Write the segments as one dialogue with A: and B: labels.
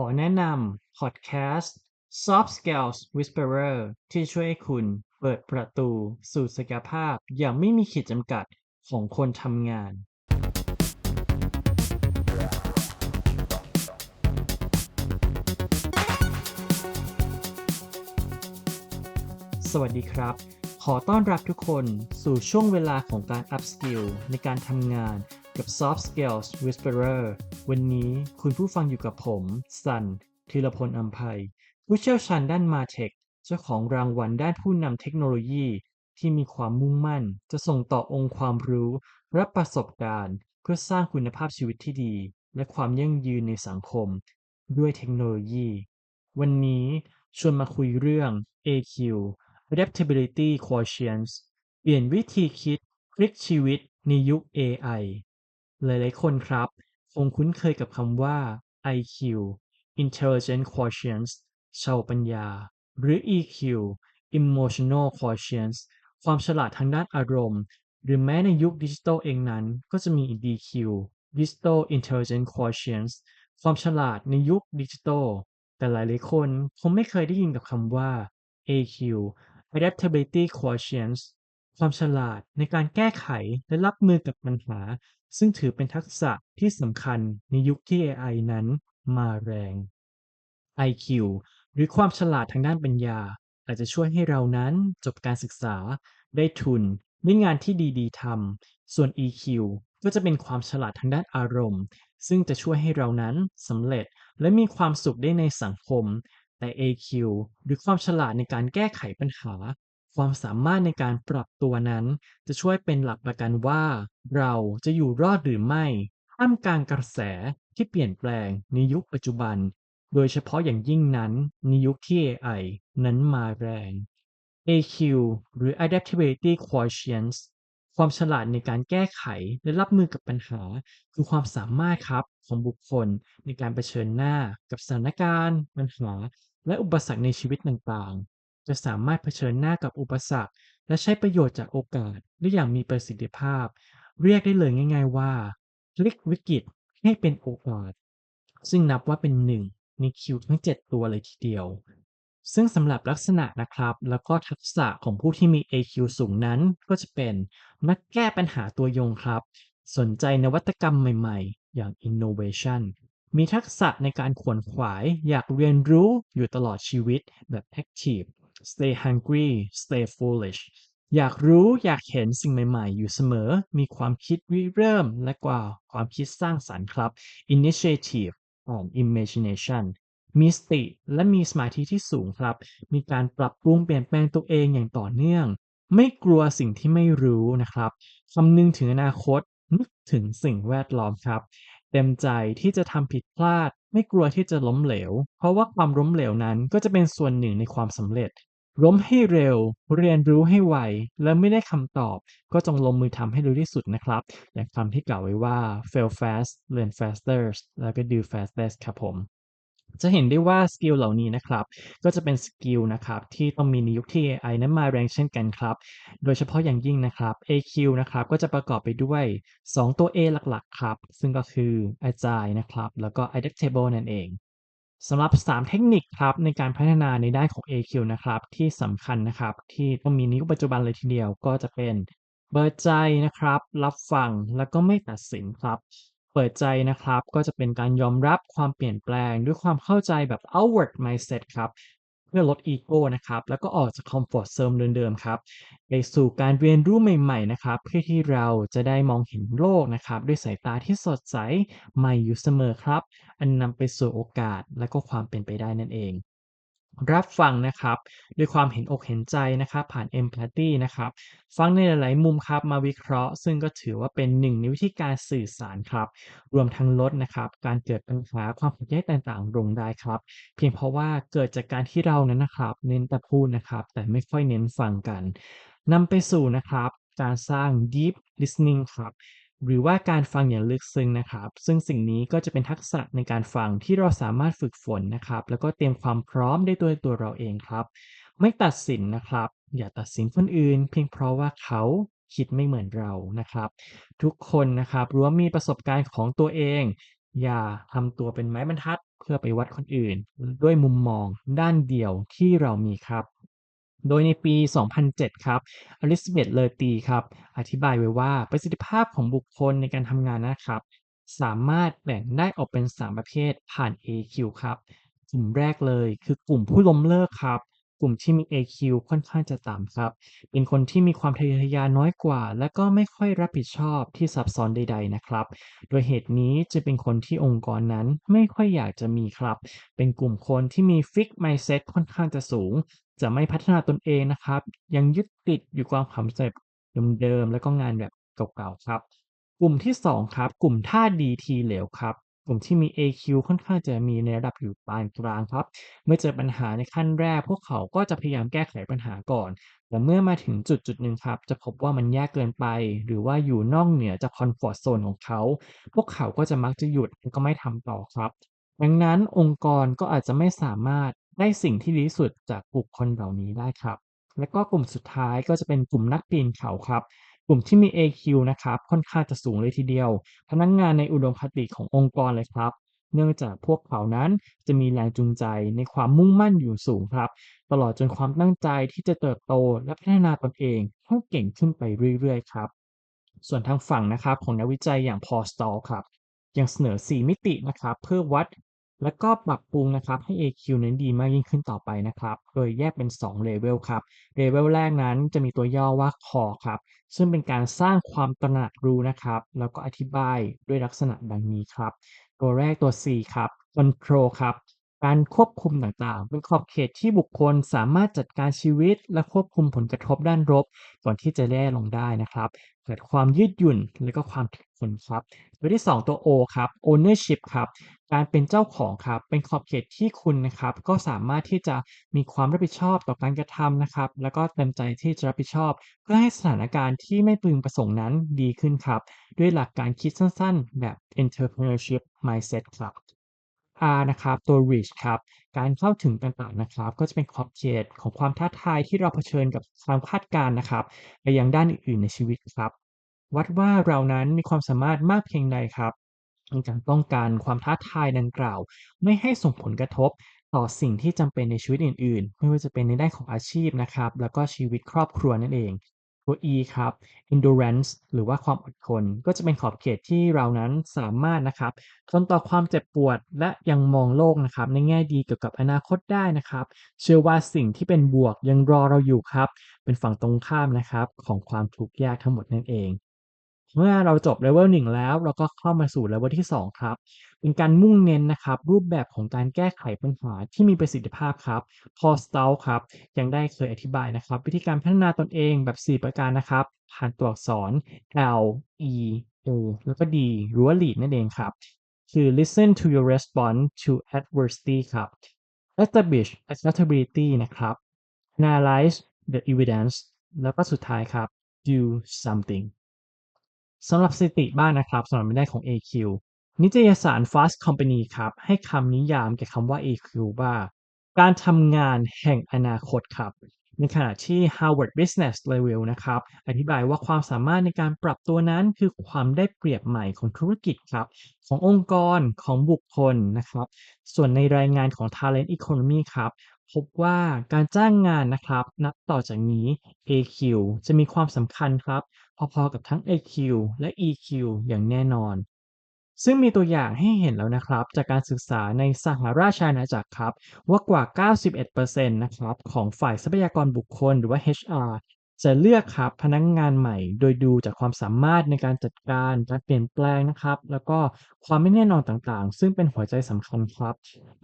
A: ขอแนะนำพอดแคสต์ Soft Skills Whisperer ที่ช่วยให้คุณเปิดประตูสู่ศักยภาพอย่างไม่มีขีดจำกัดของคนทำงาน สวัสดีครับ ขอต้อนรับทุกคนสู่ช่วงเวลาของการ up skill ในการทำงานกับ Soft Skills Whisperer วันนี้คุณผู้ฟังอยู่กับผม สันธีรพลอัมภัย ผู้เชี่ยวชาญด้านมาเทค เจ้าของรางวัลด้านผู้นำเทคโนโลยี ที่มีความมุ่งมั่น จะส่งต่อองค์ความรู้ และประสบการณ์ เพื่อสร้างคุณภาพชีวิตที่ดี และความยั่งยืนในสังคม ด้วยเทคโนโลยี วันนี้ชวนมาคุยเรื่อง AQ Adaptability Quotient เปลี่ยนวิธีคิดพลิกชีวิตในยุค AI หลายๆ คนครับ คงคุ้นเคยกับคำว่า IQ Intelligent Quotient ชาวปัญญา หรือ EQ Emotional Quotient ความฉลาดทางด้านอารมณ์ หรือแม้ในยุคดิจิทัลเองนั้น ก็จะมี DQ Digital Intelligent Quotient ความฉลาดในยุคดิจิทัล แต่หลายๆคนคงไม่เคยได้ยินกับคำว่า AQ Adaptability Quotient ความฉลาดในการแก้ไขและรับมือกับปัญหา ซึ่งถือเป็นทักษะที่สำคัญในยุคที่ AI นั้นมาแรง IQ หรือความฉลาดทางด้านปัญญา อาจจะช่วยให้เรานั้นจบการศึกษา ได้ทุนได้งานที่ดีๆทำส่วน EQ ก็จะเป็นความฉลาดทางด้านอารมณ์ ซึ่งจะช่วยให้เรานั้นสำเร็จและมีความสุขได้ในสังคม แต่ AQ หรือความฉลาดในการแก้ไขปัญหา ความสามารถในการปรับตัวนั้น จะช่วยเป็นหลักประกันว่า เราจะอยู่รอดหรือไม่ท่ามกลางกระแสที่เปลี่ยนแปลงในยุคปัจจุบัน โดยเฉพาะอย่างยิ่งนั้นในยุคที่ AI นั้นมาแรง AQ หรือ Adaptability Quotient ความฉลาดในการแก้ไขและรับมือกับปัญหา คือความสามารถครับของบุคคลในการเผชิญหน้ากับสถานการณ์ ปัญหา และอุปสรรคในชีวิตต่าง จะสามารถเผชิญหน้ากับอุปสรรค และใช้ประโยชน์จากโอกาสได้อย่างมีประสิทธิภาพ เรียกได้เลยง่าย ๆ ว่าพลิกวิกฤตให้เป็นโอกาส ซึ่งนับว่าเป็นหนึ่งในคิวทั้ง 7 ตัวเลยทีเดียว ซึ่งสำหรับลักษณะนะครับ แล้วก็ทักษะของผู้ที่มี AQ สูงนั้นก็จะเป็นนักแก้ปัญหาตัวยงครับ สนใจนวัตกรรมใหม่ๆ อย่าง innovation มีทักษะในการขวนขวายอยากเรียนรู้อยู่ตลอดชีวิตแบบ active stay hungry stay foolish อยากรู้อยากเห็นสิ่งใหม่ ๆ อยู่เสมอ มีความคิดริเริ่มและกว่าความคิดสร้างสรรค์ครับ initiative and imagination มีสติและมีสมาธิที่สูงครับ มีการปรับปรุงเปลี่ยนแปลงตัวเองอย่างต่อเนื่อง ไม่กลัวสิ่งที่ไม่รู้นะครับคำนึงถึงอนาคตนึกถึงสิ่งแวดล้อมครับ เต็มใจที่จะทำผิดพลาด ไม่กลัวที่จะล้มเหลว เพราะว่าความล้มเหลวนั้นก็จะเป็นส่วนหนึ่งในความสำเร็จ ล้มให้เร็ว เรียนรู้ให้ไว และไม่ได้คำตอบ ก็จงลงมือทำให้เร็วที่สุดนะครับอย่างคำที่กล่าวไว้ว่า fail fast learn faster แล้วก็ do fastest ครับผมจะเห็นได้ว่าสกิลเหล่านี้นะครับ ก็จะเป็นสกิลนะครับที่ต้องมีในยุคที่ AI นั้นมาแรงเช่นกันครับ โดยเฉพาะอย่างยิ่งนะครับ AQ นะครับก็จะประกอบไปด้วย 2 ตัว A หลักๆ ครับ ซึ่งก็คือ Agile นะครับ แล้วก็ Adaptable นั่นเอง สำหรับ 3 เทคนิคครับในการพัฒนาในด้านของ AQ นะครับที่สำคัญนะครับที่ต้องมีในยุคปัจจุบันเลยทีเดียวก็จะเป็น เปิดใจนะครับ รับฟังแล้วก็ไม่ตัดสินครับ เปิดใจนะครับก็จะเป็นการยอมรับความเปลี่ยนแปลง ด้วยความเข้าใจแบบ outward mindset ครับ พื่อลดอีโก้นะครับ แล้วก็ออกจากคอมฟอร์ตโซนเดิมๆครับ ไปสู่การเรียนรู้ใหม่ๆนะครับ เพื่อที่เราจะได้มองเห็นโลกนะครับ ด้วยสายตาที่สดใสใหม่อยู่เสมอครับ อันนำไปสู่โอกาสและก็ความเป็นไปได้นั่นเอง รับฟังนะครับ ด้วยความเห็นอกเห็นใจนะครับ ผ่าน empathy นะครับ ฟังในหลาย ๆ มุมครับมาวิเคราะห์ ซึ่งก็ถือว่าเป็นหนึ่งในวิธีการสื่อสารครับ รวมทั้งลดนะครับ การเกิดปัญหาความขัดแย้งต่างๆลงได้ครับ เพียงเพราะว่าเกิดจากการที่เรานั้นนะครับ เน้นแต่พูดนะครับ แต่ไม่ค่อยเน้นฟังกันนำไปสู่นะครับ การสร้าง deep listening ครับ หรือว่าการฟังอย่างลึกซึ้งนะครับ ซึ่งสิ่งนี้ก็จะเป็นทักษะในการฟังที่เราสามารถฝึกฝนนะครับ แล้วก็เตรียมความพร้อมได้ตัวตัวเราเองครับ ไม่ตัดสินนะครับ อย่าตัดสินคนอื่น เพียงเพราะว่าเขาคิดไม่เหมือนเรานะครับ ทุกคนนะครับล้วนมีประสบการณ์ของตัวเอง อย่าทำตัวเป็นไม้บรรทัด เพื่อไปวัดคนอื่น ด้วยมุมมองด้านเดียวที่เรามีครับ โดยในปี 2007 ครับ อลิซาเบธเลอตีครับ อธิบายไว้ว่าประสิทธิภาพของบุคคลในการทำงานนะครับ สามารถแบ่งได้ออกเป็น 3 ประเภทผ่าน AQ ครับ กลุ่มแรกเลยคือกลุ่มผู้ล้มเลิกครับ กลุ่มที่มี AQ ค่อนข้างจะต่ำครับ เป็นคนที่มีความทะเยอทะยานน้อยกว่า และก็ไม่ค่อยรับผิดชอบที่ซับซ้อนใด ๆ นะครับ โดยเหตุนี้จะเป็นคนที่องค์กรนั้นไม่ค่อยอยากจะมีครับ เป็นกลุ่มคนที่มี Fixed Mindset ค่อนข้างจะสูง จะไม่พัฒนาตนเองนะครับ ยังยึดติดอยู่ความสำเร็จเดิมๆ แล้วก็งานแบบเก่าๆ ครับ กลุ่มที่ 2 ครับ กลุ่มท่าดีทีเหลวครับ กลุ่มที่มี AQ ค่อนข้างจะมีในระดับอยู่ปานกลางครับ เมื่อเจอปัญหาในขั้นแรก พวกเขาก็จะพยายามแก้ไขปัญหาก่อน แต่เมื่อมาถึงจุดจุดหนึ่งครับ จะพบว่ามันยากเกินไป หรือว่าอยู่นอกเหนือจากคอมฟอร์ตโซนของเขา พวกเขาก็จะมักจะหยุดก็ไม่ทำต่อครับ ดังนั้นองค์กรก็อาจจะไม่สามารถได้สิ่งที่ดีสุดจากบุคคลเหล่านี้ได้ครับ และก็กลุ่มสุดท้ายก็จะเป็นกลุ่มนักปีนเขาครับ กลุ่มที่มี AQ นะครับค่อนข้างจะสูงเลยทีเดียว พนักงานในอุดมคติขององค์กรเลยครับ เนื่องจากพวกเขานั้นจะมีแรงจูงใจในความมุ่งมั่นอยู่สูงครับ ตลอดจนความตั้งใจที่จะเติบโตและพัฒนาตนเองให้เก่งขึ้นไปเรื่อยๆ ครับ ส่วนทางฝั่งนะครับของนักวิจัยอย่างพอสตอลครับยังเสนอ 4 มิตินะครับเพื่อวัด และก็ปรับปรุงนะครับให้ AQ นั้นดีมากยิ่งขึ้นต่อไปนะครับ โดยแยกเป็น2เลเวลครับ เลเวลแรกนั้นจะมีตัวย่อว่า Core ครับ ซึ่งเป็นการสร้างความตระหนักรู้นะครับ แล้วก็อธิบายด้วยลักษณะดังนี้ครับ ตัวแรกตัว C ครับ Control ครับ การควบคุมต่างๆ เป็นขอบเขตที่บุคคลสามารถจัดการชีวิต และควบคุมผลกระทบด้านลบก่อนที่จะแย่ลงได้นะครับ เกิดความยืดหยุ่นและก็ความถึก ทนครับ ตัวที่ 2 ตัว O ครับ Ownership ครับการเป็นเจ้าของครับ เป็นขอบเขตที่คุณนะครับ ก็สามารถที่จะมีความรับผิดชอบต่อการกระทำนะครับ แล้วก็เต็มใจที่จะรับผิดชอบ เพื่อให้สถานการณ์ที่ไม่พึงประสงค์นั้นดีขึ้นครับ ด้วยหลักการคิดสั้นๆ แบบ entrepreneurship mindset ครับ R นะครับตัว Reach ครับการเข้าถึงต่างๆนะครับ ก็จะเป็นขอบเขตของความท้าทายที่เราเผชิญกับความคาดการณ์นะครับ ไปยังด้านอื่นๆในชีวิตครับ วัดว่าเรานั้นมีความสามารถมากเพียงใดครับ ในการป้องกันความท้าทายดังกล่าว ไม่ให้ส่งผลกระทบต่อสิ่งที่จำเป็นในชีวิตอื่น ๆ ไม่ว่าจะเป็นในด้านของอาชีพนะครับ แล้วก็ชีวิตครอบครัวนั่นเอง ตัว E ครับ endurance หรือว่าความอดทน ก็จะเป็นขอบเขตที่เรานั้นสามารถนะครับทนต่อความเจ็บปวดและยังมองโลกนะครับในแง่ดีเกี่ยวกับอนาคตได้นะครับ เชื่อว่าสิ่งที่เป็นบวกยังรอเราอยู่ครับ เป็นฝั่งตรงข้ามนะครับของความทุกข์ยากทั้งหมดนั่นเอง เมื่อเราจบเลเวล1แล้ว เราก็เข้ามาสู่เลเวลที่ 2 ครับ เป็นการมุ่งเน้นนะครับ รูปแบบของการแก้ไขปัญหาที่มีประสิทธิภาพครับ พอสต l ครับ ยังได้เคยอธิบายนะครับ วิธีการพัฒนาตนเองแบบ 4 ประการนะครับ ผ่านตัวอักษร L E O แล้วก็ D หรือว่า lead นั่นเองครับ คือ listen to your response to adversity ครับ establish accountability นะครับ analyze the evidence แล้วก็สุดท้ายครับ do something สำหรับสถิติบ้างนะครับสำหรับในด้านของ AQ นิตยสาร Fast Company ครับ ให้คำนิยามแก่คำว่า AQ ว่า การทำงานแห่งอนาคตครับ ในขณะที่ Harvard Business Review นะครับ อธิบายว่าความสามารถในการปรับตัวนั้นคือความได้เปรียบใหม่ของธุรกิจครับ ขององค์กรของบุคคลนะครับ ส่วนในรายงานของ Talent Economy ครับ พบว่าการจ้างงานนะครับ นับต่อจากนี้ AQ จะมีความสำคัญครับ พอๆกับทั้ง AQ และ EQ อย่างแน่นอน ซึ่งมีตัวอย่างให้เห็นแล้วนะครับ จากการศึกษาในสหราชอาณาจักรครับ ว่ากว่า 91%นะครับของฝ่ายทรัพยากรบุคคลหรือว่า HR จะเลือกครับพนักงานใหม่ โดยดูจากความสามารถในการจัดการ การเปลี่ยนแปลงนะครับ แล้วก็ความไม่แน่นอนต่างๆ ซึ่งเป็นหัวใจสำคัญครับ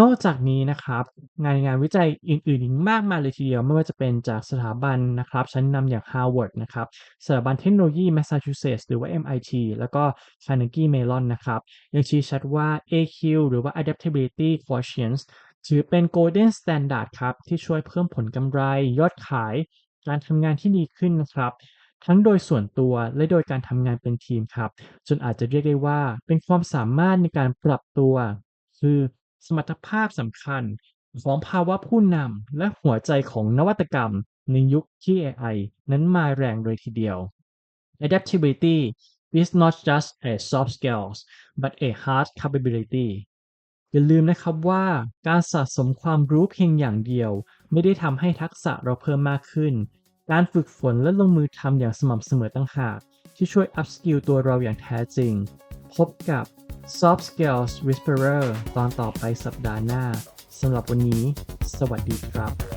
A: นอกจากนี้นะครับ งานงานวิจัยอื่นๆอีกมากมายเลยทีเดียว ไม่ว่าจะเป็นจากสถาบันนะครับ ชั้นนำอย่าง Harvard นะครับ สถาบันเทคโนโลยี Massachusetts หรือว่า MIT แล้วก็ Carnegie Mellon นะครับ ยังชี้ชัดว่า AQ หรือว่า Adaptability Quotient ถือเป็น Golden Standard ครับ ที่ช่วยเพิ่มผลกำไร ยอดขาย การทำงานที่ดีขึ้นนะครับ ทั้งโดยส่วนตัวและโดยการทำงานเป็นทีมครับ จนอาจจะเรียกได้ว่าเป็นความสามารถในการปรับตัว คือสมรรถภาพสำคัญของภาวะผู้นำและหัวใจของนวัตกรรมในยุคที่ AI นั้นมาแรงเลยทีเดียว Adaptability is not just a soft skills but a hard capability อย่าลืมนะครับว่าการสะสมความรู้เพียงอย่างเดียว ไม่ได้ทำให้ทักษะเราเพิ่มมากขึ้น การฝึกฝนและลงมือทำอย่างสม่ำเสมอตั้งหาก ที่ช่วยอัพสกิลตัวเราอย่างแท้จริง พบกับ Soft Skills Whisperer ตอนต่อไปสัปดาห์หน้าสำหรับวันนี้ สวัสดีครับ